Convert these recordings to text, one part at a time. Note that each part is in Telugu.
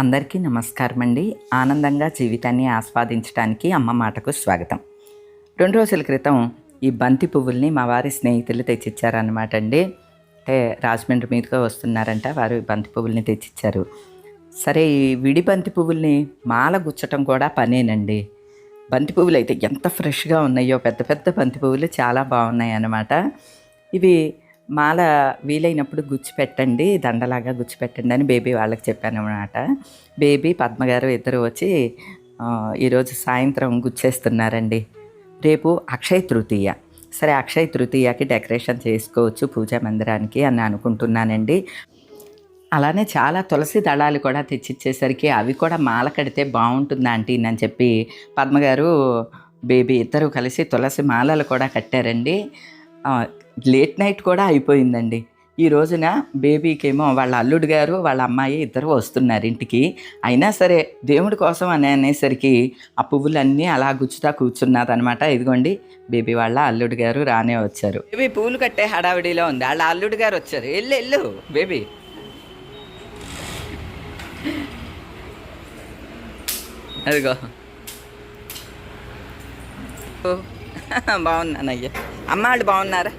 అందరికీ నమస్కారం అండి ఆనందంగా జీవితాన్ని ఆస్వాదించడానికి అమ్మ మాటకు స్వాగతం. రెండు రోజుల క్రితం ఈ బంతి పువ్వుల్ని మా వారి స్నేహితులు తెచ్చిచ్చారనమాట అండి. అంటే రాజమండ్రి మీదుగా వస్తున్నారంట వారు బంతి పువ్వుల్ని తెచ్చిచ్చారు. సరే ఈ విడి బంతి పువ్వుల్ని మాల గుచ్చటం కూడా పనేనండి. బంతి పువ్వులు అయితే ఎంత ఫ్రెష్గా ఉన్నాయో పెద్ద పెద్ద బంతి పువ్వులు చాలా బాగున్నాయి అన్నమాట ఇవి మాల వీలైనప్పుడు గుచ్చి పెట్టండి దండలాగా గుచ్చి పెట్టండి అని బేబీ వాళ్ళకి చెప్పాను అనమాట బేబీ పద్మగారు ఇద్దరు వచ్చి ఈరోజు సాయంత్రం గుచ్చేస్తున్నారండి. రేపు అక్షయ తృతీయ. సరే అక్షయ తృతీయకి డెకరేషన్ చేసుకోవచ్చు పూజా మందిరానికి అని అనుకుంటున్నానండి. అలానే చాలా తులసి దళాలు కూడా తెచ్చిచ్చేసరికి అవి కూడా మాల కడితే బాగుంటుంది ఆంటీ అని చెప్పి పద్మగారు బేబీ ఇద్దరు కలిసి తులసి మాలలు కూడా కట్టారండి. లేట్ నైట్ కూడా అయిపోయిందండి. ఈ రోజున బేబీకేమో వాళ్ళ అల్లుడు గారు వాళ్ళ అమ్మాయి ఇద్దరు వస్తున్నారు ఇంటికి. అయినా సరే దేవుడి కోసం అని అనేసరికి ఆ పువ్వులన్నీ అలా గుచ్చుతా కూర్చున్నారనమాట ఇదిగోండి బేబీ వాళ్ళ అల్లుడు గారు రానే వచ్చారు. బేబీ పూలు కట్టే హడావిడిలో ఉంది. వాళ్ళ అల్లుడు గారు వచ్చారు. వెళ్ళు వెళ్ళు బేబీ. అదిగో. ఓ, బాగున్నానయ్యా. అమ్మ వాళ్ళు బాగున్నారా?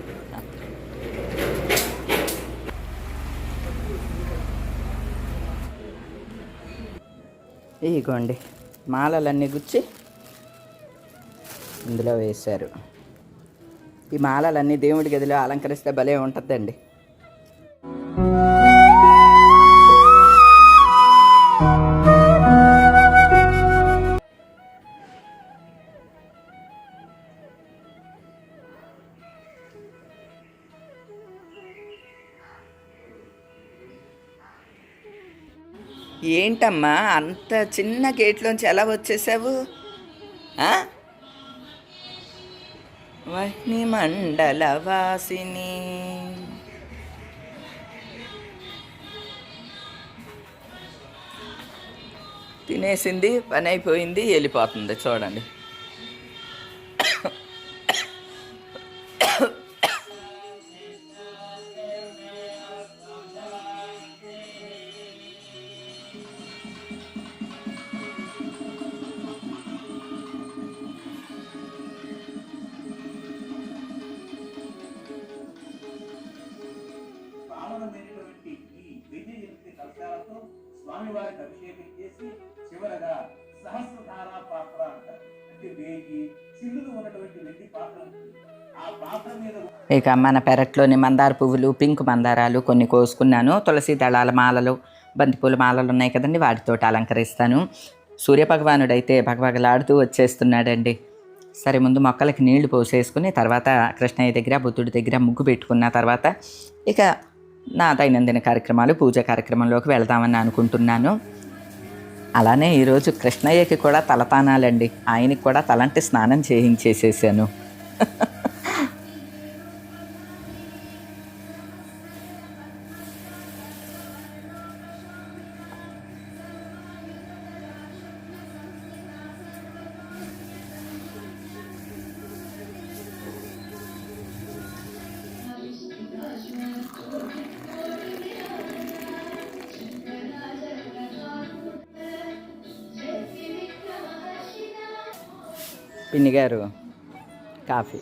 ఇదిగోండి మాలలన్నీ గుచ్చి ఇందులో వేశారు. ఈ మాలలన్నీ దేవుడి గదిలో అలంకరిస్తే భలే ఉంటుందండి ఏంటమ్మా? అంత చిన్న గేట్లోంచి ఎలా వచ్చేసావు? వహ్ని మండల వాసిని తినేసింది పని అయిపోయింది వెళ్ళిపోతుంది. చూడండి. కలశాలతో స్వామివారికి అభిషేకం చేసి చివరగా సహస్రధార పాత్ర అంటారు. అంటే వేయి చిల్లులు ఉన్నటువంటి వెండి పాత్ర ఆ పాత్ర మీద ఇక మన పెరట్లోని మందార పువ్వులు పింక్ మందారాలు కొన్ని కోసుకున్నాను. తులసి దళాల మాలలు బంతిపూల మాలలు ఉన్నాయి కదండి వాటితోటి అలంకరిస్తాను. సూర్యభగవానుడైతే భగభగలాడుతూ వచ్చేస్తున్నాడండి. సరే ముందు మొక్కలకి నీళ్ళు పోసేసుకుని తర్వాత కృష్ణయ్య దగ్గర బుద్ధుడి దగ్గర ముగ్గు పెట్టుకున్న తర్వాత ఇక నా దైనందిన కార్యక్రమాలు పూజ కార్యక్రమంలోకి వెళదామని అనుకుంటున్నాను. అలానే ఈరోజు కృష్ణయ్యకి కూడా తలతానాలండి ఆయనకి కూడా తలంటి స్నానం చేయించేసేసాను. పిన్ని గారు కాఫీ.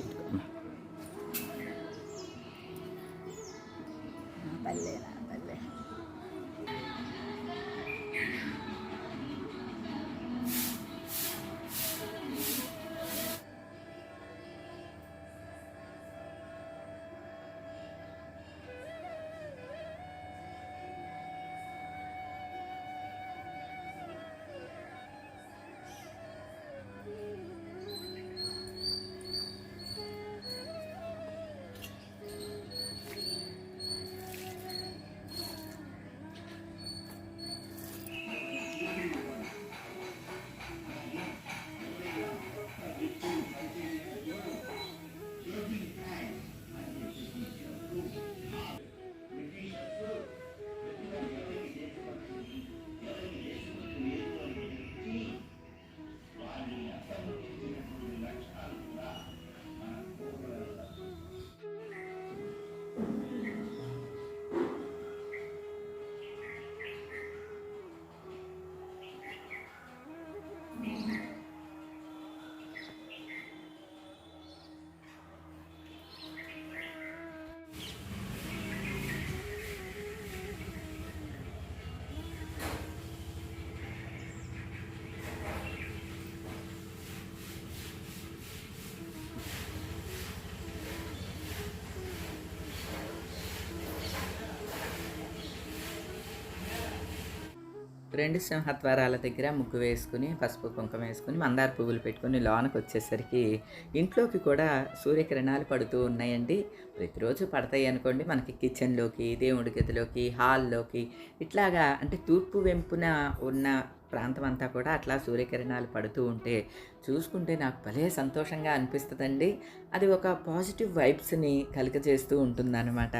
రెండు సింహద్వారాల దగ్గర ముగ్గు వేసుకుని పసుపు కుంకుమ వేసుకుని మందార పువ్వులు పెట్టుకుని లోనకు వచ్చేసరికి ఇంట్లోకి కూడా సూర్యకిరణాలు పడుతూ ఉన్నాయండి. ప్రతిరోజు పడతాయి అనుకోండి మనకి కిచెన్లోకి దేవుడి గదిలోకి హాల్లోకి. ఇట్లాగా అంటే తూర్పు వెంపున ఉన్న ప్రాంతం అంతా కూడా అట్లా సూర్యకిరణాలు పడుతూ ఉంటే చూసుకుంటే నాకు భలే సంతోషంగా అనిపిస్తుందండి. అది ఒక పాజిటివ్ వైబ్స్ని కలుగజేస్తూ ఉంటుందన్నమాట.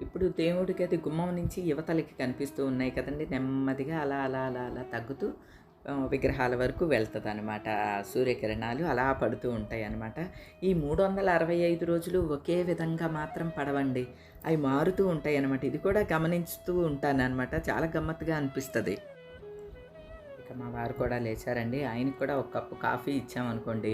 ఇప్పుడు దేవుడికి అది గుమ్మం నుంచి యువతలకి కనిపిస్తూ ఉన్నాయి కదండి. నెమ్మదిగా అలా అలా అలా అలా తగ్గుతూ విగ్రహాల వరకు వెళ్తుంది అనమాట సూర్యకిరణాలు అలా పడుతూ ఉంటాయి అనమాట ఈ మూడు వందల అరవై ఐదు రోజులు ఒకే విధంగా మాత్రం పడవండి. అవి మారుతూ ఉంటాయి అనమాట ఇది కూడా గమనిస్తూ ఉంటాను అనమాట చాలా గమ్మత్తుగా అనిపిస్తుంది. మా వారు కూడా లేచారండి. ఆయనకి కూడా ఒక కప్పు కాఫీ ఇచ్చామనుకోండి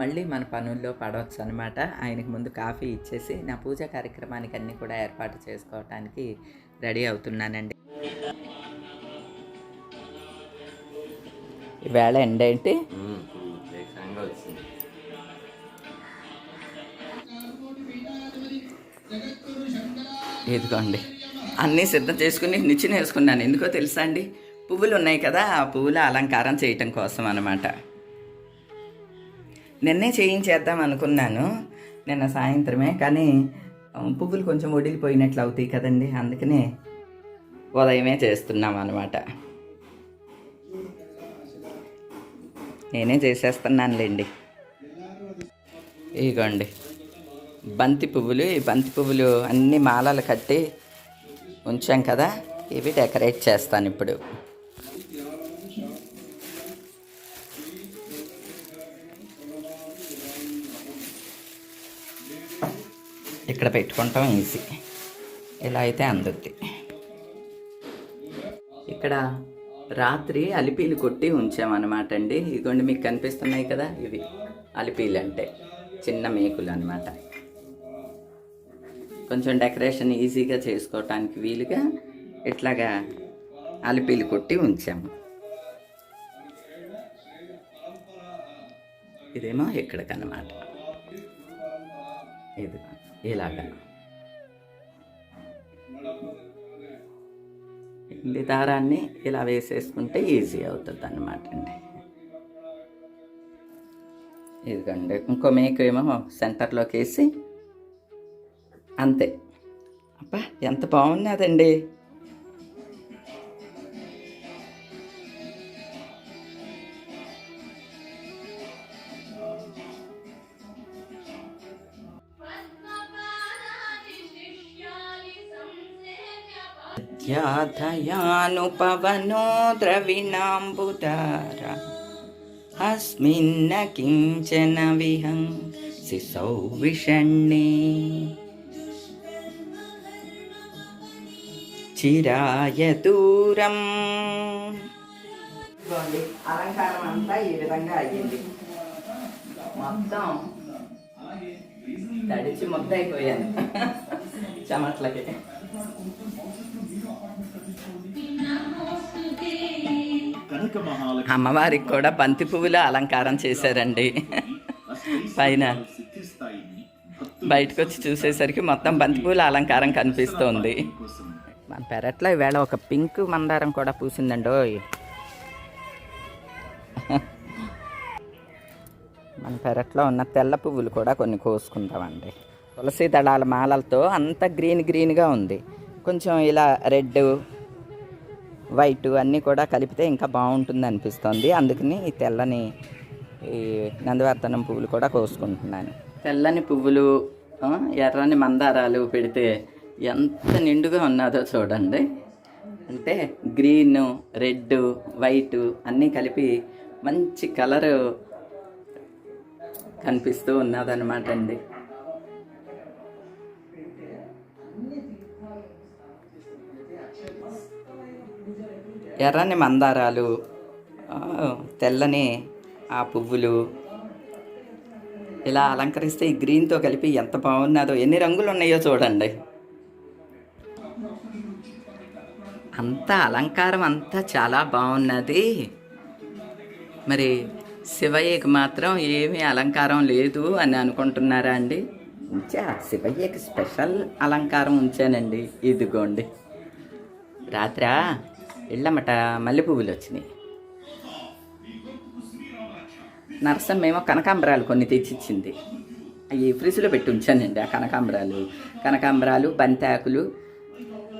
మళ్ళీ మన పనుల్లో పడవచ్చు అనమాట ఆయనకి ముందు కాఫీ ఇచ్చేసి నా పూజ కార్యక్రమానికి అన్నీ కూడా ఏర్పాటు చేసుకోవటానికి రెడీ అవుతున్నానండి. ఈవేళ ఎండ ఏంటి? ఇదిగోండి. అన్నీ సిద్ధం చేసుకుని నిచ్చెన వేసుకున్నాను. ఎందుకో తెలుసా అండి? పువ్వులు ఉన్నాయి కదా ఆ పువ్వుల అలంకారం చేయటం కోసం అనమాట నిన్నే చేయించేద్దాం అనుకున్నాను నిన్న సాయంత్రమే కానీ పువ్వులు కొంచెం ఒడిలిపోయినట్లు అవుతాయి కదండి అందుకనే ఉదయమే చేస్తున్నాం అనమాట నేనే చేసేస్తున్నానులేండి. ఇగోండి బంతి పువ్వులు ఈ బంతి పువ్వులు అన్ని మాలలు కట్టి ఉంచాం కదా ఇవి డెకరేట్ చేస్తాను ఇప్పుడు. ఇక్కడ పెట్టుకుంటాం ఈజీ ఇలా అయితే అందుద్ది ఇక్కడ రాత్రి అలిపీలు కొట్టి ఉంచామన్నమాట అండి. ఇదిగోండి మీకు కనిపిస్తున్నాయి కదా ఇవి అలిపీలు అంటే చిన్న మేకులు అనమాట కొంచెం డెకరేషన్ ఈజీగా చేసుకోవటానికి వీలుగా ఇట్లాగా అలిపీలు కొట్టి ఉంచాము. ఇదేమో ఇక్కడికన్నమాట. ఇది ఇలాగా ఈ దారాన్ని ఇలా వేసేసుకుంటే ఈజీ అవుతుంది అన్నమాట అండి. ఇదిగోండి ఇంకో మేకు ఏమో సెంటర్లోకి వేసి అంతే. అబ్బా ఎంత బాగున్నదండి. ధ్యాధయానుపవనో ద్రవిణాంబుదార అస్మిన్న కించన విహంసి సౌవిషణ్ణే చిరాయ దూరం అలంకారం అంతా ఈ విధంగా అయ్యింది. మొత్తం తడిచి ముద్దయిపోయాను. చెమట్లకి. అమ్మవారికి కూడా బంతి పువ్వుల అలంకారం చేశారండి. పైన బయటకు వచ్చి చూసేసరికి మొత్తం బంతిపూల అలంకారం కనిపిస్తోంది. మన పెరట్లో ఈవేళ ఒక పింక్ మందారం కూడా పూసిందండోయ్ మన పెరట్లో ఉన్న తెల్ల పువ్వులు కూడా కొన్ని కోసుకుంటామండి. తులసి దళాల మాలలతో అంత గ్రీన్ గ్రీన్గా ఉంది. కొంచెం ఇలా రెడ్ వైట్ అన్నీ కూడా కలిపితే ఇంకా బాగుంటుంది అనిపిస్తుంది. అందుకని ఈ తెల్లని ఈ నందివర్ధనం పువ్వులు కూడా కోసుకుంటున్నాను. తెల్లని పువ్వులు ఎర్రని మందారాలు పెడితే ఎంత నిండుగా ఉన్నదో చూడండి. అంటే గ్రీన్ రెడ్ వైట్ అన్నీ కలిపి మంచి కలరు కనిపిస్తూ ఉన్నదనమాట అండి. ఎర్రని మందారాలు తెల్లని ఆ పువ్వులు. ఇలా అలంకరిస్తే ఈ గ్రీన్తో కలిపి ఎంత బాగున్నదో ఎన్ని రంగులు ఉన్నాయో చూడండి. అంతా అలంకారం అంతా చాలా బాగున్నది. మరి శివయ్యకి మాత్రం ఏమీ అలంకారం లేదు అని అనుకుంటున్నారా అండి? ఉంచా శివయ్యకి స్పెషల్ అలంకారం ఉంచానండి. ఇదిగోండి. రాత్రా? ఇళ్ళమట మల్లె పువ్వులు వచ్చినాయి నరసమ్మేమో కనకాంబరాలు కొన్ని తెచ్చిచ్చింది. అవి ఫ్రిడ్జ్లో పెట్టి ఉంచానండి ఆ కనకాంబరాలు. కనకాంబరాలు బంతాకులు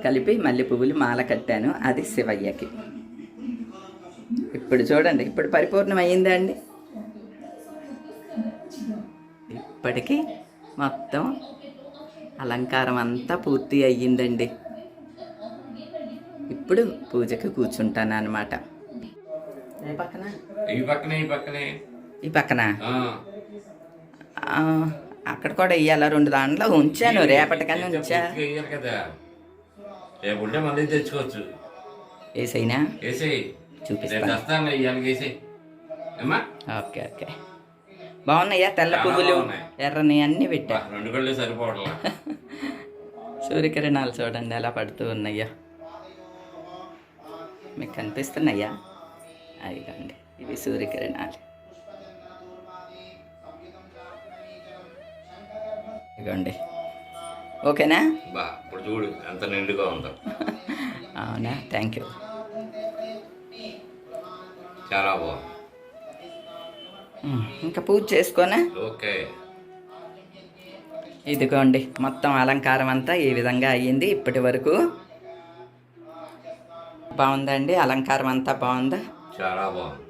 కలిపి మల్లె పువ్వులు మాల కట్టాను. అది శివయ్యకి. ఇప్పుడు చూడండి ఇప్పుడు పరిపూర్ణం అయ్యిందా అండి? ఇప్పటికీ మొత్తం అలంకారం అంతా పూర్తి అయ్యిందండి. ఇప్పుడు పూజకి కూర్చుంటాను అనమాట ఈ పక్కనే అక్కడ కూడా ఇయ్యాల? రెండు దాంట్లో ఉంచాను రేపటికన్నా ఉంచా. మళ్ళీ తెచ్చుకోవచ్చు. చూపిస్తాను వేసేయి ఏమ్మా? Okay okay. బాగున్నాయా? తెల్ల పువ్వులు. ఎర్రని అన్నీ పెట్టా. రెండు సరిపోవట్లా. సూర్యకిరణాలు చూడండి ఎలా పడుతూ ఉన్నాయా. మీకు కనిపిస్తున్నాయా? అదిగోండి ఇవి సూర్యకిరణాలు. ఇదిగోండి. ఓకేనా? బా ఇప్పుడు చూడు ఎంత నిండుగా ఉందో. అవునా? Thank you. చాలా బాగుంది. ఇంకా పూజ చేసుకోనా? ఓకే. ఇదిగోండి మొత్తం అలంకారం అంతా ఈ విధంగా అయ్యింది ఇప్పటి వరకు. బాగుందండి అలంకారం అంతా బాగుందా? చాలా బాగుంది.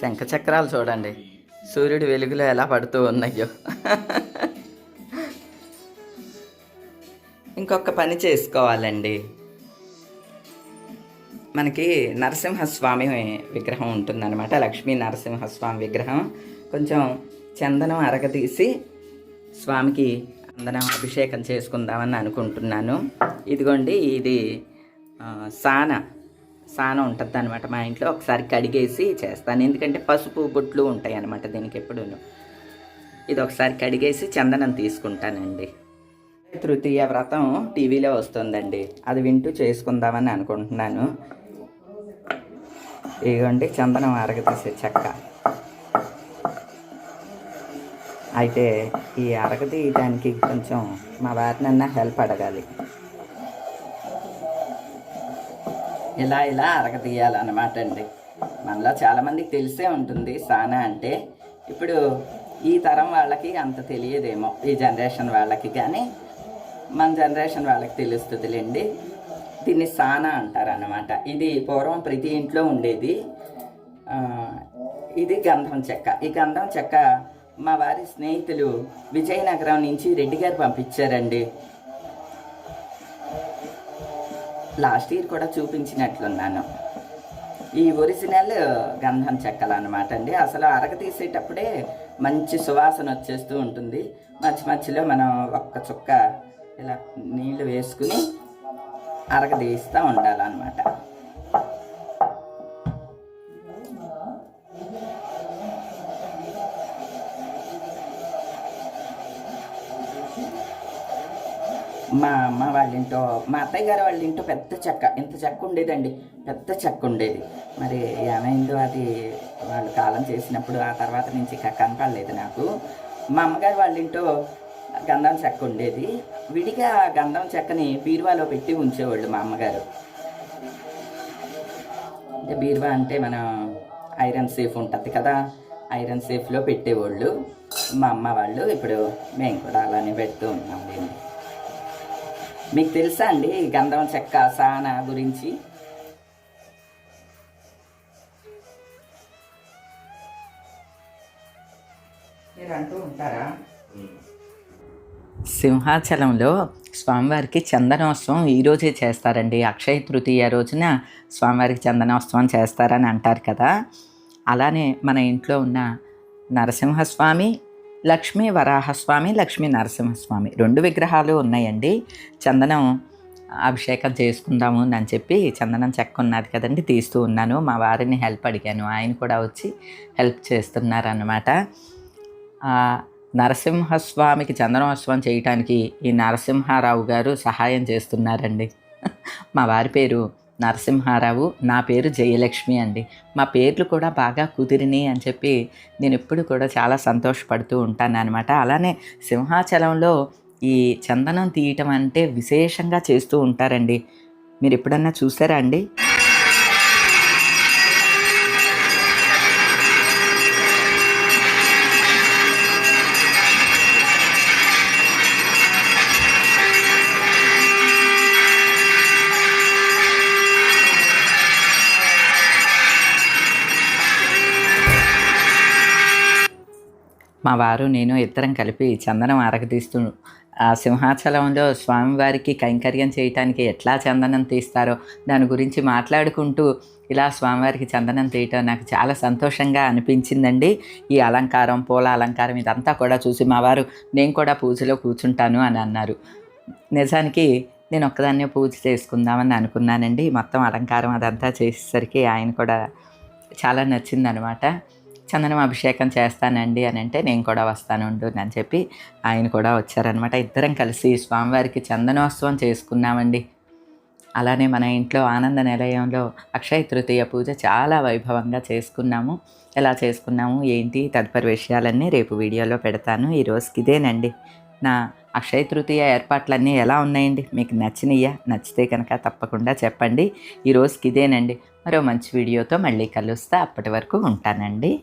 శంఖ చక్రాలు చూడండి సూర్యుడి వెలుగులో ఎలా పడుతూ ఉన్నాయో. ఇంకొక పని చేసుకోవాలండి. మనకి నరసింహస్వామి విగ్రహం ఉంటుందన్నమాట లక్ష్మీ నరసింహస్వామి విగ్రహం. కొంచెం చందనం అరగదీసి స్వామికి అందరం అభిషేకం చేసుకుందామని అనుకుంటున్నాను. ఇదిగోండి ఇది సాన. సాన ఉంటుంది అనమాట మా ఇంట్లో. ఒకసారి కడిగేసి చేస్తాను. ఎందుకంటే పసుపు బొట్లు ఉంటాయి అనమాట దీనికి ఎప్పుడూను. ఇది ఒకసారి కడిగేసి చందనం తీసుకుంటానండి. తృతీయ వ్రతం టీవీలో వస్తుందండి. అది వింటూ చేసుకుందామని అనుకుంటున్నాను. ఇదిగోండి చందనం అరగతీసే చెక్క. అయితే ఈ అరగతీయడానికి కొంచెం మా వారినన్నా హెల్ప్ అడగాలి. ఇలా ఇలా అరగతీయాలన్నమాట అండి. మనలో చాలామందికి తెలిసే ఉంటుంది సానా అంటే. ఇప్పుడు ఈ తరం వాళ్ళకి అంత తెలియదేమో ఈ జనరేషన్ వాళ్ళకి కానీ మన జనరేషన్ వాళ్ళకి తెలుస్తుందిలేండి. దీన్ని సానా అంటారన్నమాట. ఇది పూర్వం ప్రతి ఇంట్లో ఉండేది. ఇది గంధం చెక్క. ఈ గంధం చెక్క మా వారి స్నేహితులు విజయనగరం నుంచి రెడ్డి గారు పంపించారండి. లాస్ట్ ఇయర్ కూడా చూపించినట్లున్నాను. ఈ ఒరిజినల్ గంధం చెక్కలు అనమాట అండి. అసలు అరగ తీసేటప్పుడే మంచి సువాసన వచ్చేస్తూ ఉంటుంది. మధ్య మధ్యలో మనం ఒక్క చుక్క ఇలా నీళ్ళు వేసుకుని అరగదీస్తూ ఉండాలన్నమాట. మా అమ్మ వాళ్ళ ఇంటో మా అత్తయ్య గారు వాళ్ళ ఇంటో పెద్ద చెక్క. ఇంత చెక్క ఉండేదండి. పెద్ద చెక్క ఉండేది. మరి ఏమైందో అది వాళ్ళు కాలం చేసినప్పుడు ఆ తర్వాత నుంచి ఇక కనపడలేదు నాకు. మా అమ్మగారు వాళ్ళ ఇంటో గంధం చెక్క ఉండేది. విడిగా ఆ గంధం చెక్కని బీరువాలో పెట్టి ఉంచేవాళ్ళు మా అమ్మగారు. అంటే బీరువా అంటే మనం ఐరన్ సేఫ్ ఉంటుంది కదా ఐరన్ సేఫ్లో పెట్టేవాళ్ళు. మా అమ్మ వాళ్ళు ఇప్పుడు మేము కూడా అలానే పెడుతూ ఉన్నాం దీన్ని మీకు తెలుసా అండి గంధం చెక్క సాన గురించి? మీరు అంటూ ఉంటారా? సింహాచలంలో స్వామివారికి చందనోత్సవం ఈరోజే చేస్తారండి. అక్షయ తృతీయ రోజున స్వామివారికి చందనోత్సవం చేస్తారని అంటారు కదా. అలానే మన ఇంట్లో ఉన్న నరసింహస్వామి లక్ష్మీ వరాహస్వామి లక్ష్మీ నరసింహస్వామి. రెండు విగ్రహాలు ఉన్నాయండి. చందనం అభిషేకం చేసుకుందాము అని చెప్పి చందనం చెక్క ఉన్నది కదండి తీస్తూ ఉన్నాను. మా వారిని హెల్ప్ అడిగాను. ఆయన కూడా వచ్చి హెల్ప్ చేస్తున్నారన్నమాట. నరసింహస్వామికి చందనోత్సవం చేయటానికి ఈ నరసింహారావు గారు సహాయం చేస్తున్నారండి. మా వారి పేరు నరసింహారావు నా పేరు జయలక్ష్మి అండి. మా పేర్లు కూడా బాగా కుదిరినాయి అని చెప్పి నేను ఎప్పుడు కూడా చాలా సంతోషపడుతూ ఉంటాను అనమాట అలానే సింహాచలంలో ఈ చందనం తీయటం అంటే విశేషంగా చేస్తూ ఉంటారండి. మీరు ఎప్పుడన్నా చూసారా అండి? మా వారు నేను ఇద్దరం కలిపి చందనం అరగదీస్తూ ఆ సింహాచలంలో స్వామివారికి కైంకర్యం చేయటానికి ఎట్లా చందనం తీస్తారో దాని గురించి మాట్లాడుకుంటూ ఇలా స్వామివారికి చందనం తీయటం నాకు చాలా సంతోషంగా అనిపించిందండి. ఈ అలంకారం పూల అలంకారం ఇదంతా కూడా చూసి మా వారు నేను కూడా పూజలో కూర్చుంటాను అని అన్నారు. నిజానికి నేను ఒక్కదాన్నే పూజ చేసుకుందామని అనుకున్నానండి. మొత్తం అలంకారం అదంతా చేసేసరికి ఆయన కూడా చాలా నచ్చిందనమాట. చందనం అభిషేకం చేస్తానండి అని అంటే నేను కూడా వస్తానుండు అని చెప్పి ఆయన కూడా వచ్చారనమాట ఇద్దరం కలిసి స్వామివారికి చందనోత్సవం చేసుకున్నామండి. అలానే మన ఇంట్లో ఆనంద నిలయంలో అక్షయ తృతీయ పూజ చాలా వైభవంగా చేసుకున్నాము. ఎలా చేసుకున్నాము ఏంటి తదుపరి విషయాలన్నీ రేపు వీడియోలో పెడతాను. ఈ రోజుకి ఇదేనండి. నా అక్షయ తృతీయ ఏర్పాట్లన్నీ ఎలా ఉన్నాయండి? మీకు నచ్చినయ్యా నచ్చితే కనుక తప్పకుండా చెప్పండి. ఈ రోజుకి ఇదేనండి. మరో మంచి వీడియోతో మళ్ళీ కలుస్తా. అప్పటి వరకు ఉంటానండి.